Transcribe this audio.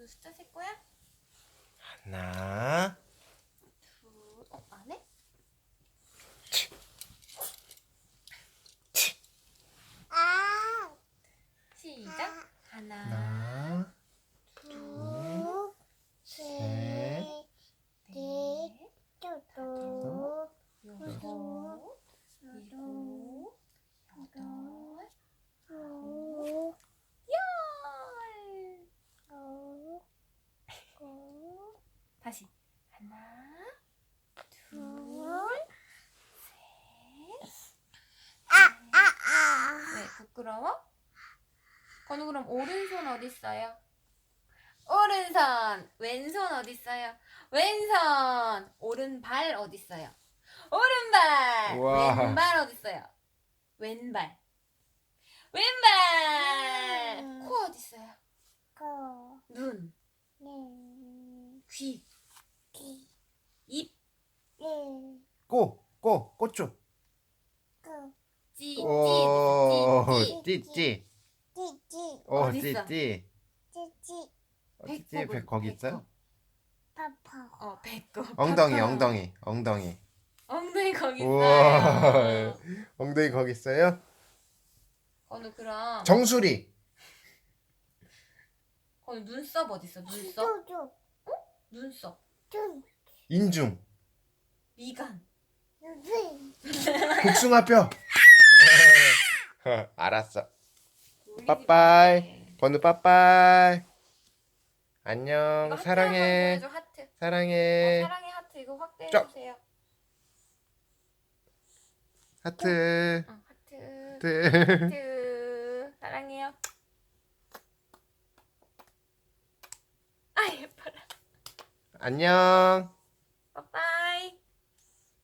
오늘 숫자 셀 거야? 하나, 둘, 어, 안 해? 아, 시작. 하나, 하나, 둘, 셋, 셋, 넷, 넷, 여덟, 여섯, 여덟, 일곱, 여덟, 아홉, 열. 아홉, 아홉, 다시. 하나, 둘, 둘, 셋. 아, 아, 아. 네, 부끄러워? 건우 그럼 오른손 어디 있어요? 오른손. 왼손 어디 있어요? 왼손. 오른발 어디 있어요? 오른발. 우와. 왼발 어디 있어요? 왼발. 왼발. 음. 코 어디 있어요? 거, 눈, 네, 귀, 기, 입, 네, 꼬, 꼬, 꼬쭈. 거, 찌, 오, 찌, 찌, 찌. 찌찌. 찌찌, 오, 어딨어? 찌찌. 찌찌, 어, 찌찌, 배 거기 있어요? 파파, 어, 배꼽. 엉덩이, 파파. 엉덩이, 엉덩이. 엉덩이 거기 우와. 있어요. 엉덩이 거기 있어요? 건우 그럼 정수리. 건우 눈썹 어디 있어? 눈썹? 쪼쪼, 눈썹. 좀, 인중. 미간. 눈, 복숭아뼈. 알았어. 빠빠이. 건우 빠빠이. 안녕. 사랑해. 하트. 어, 사랑해. 사랑해 하트 이거 확대해 쫙. 주세요. 하트. 어, 하트. 하트. 하트. 안녕. 빠빠.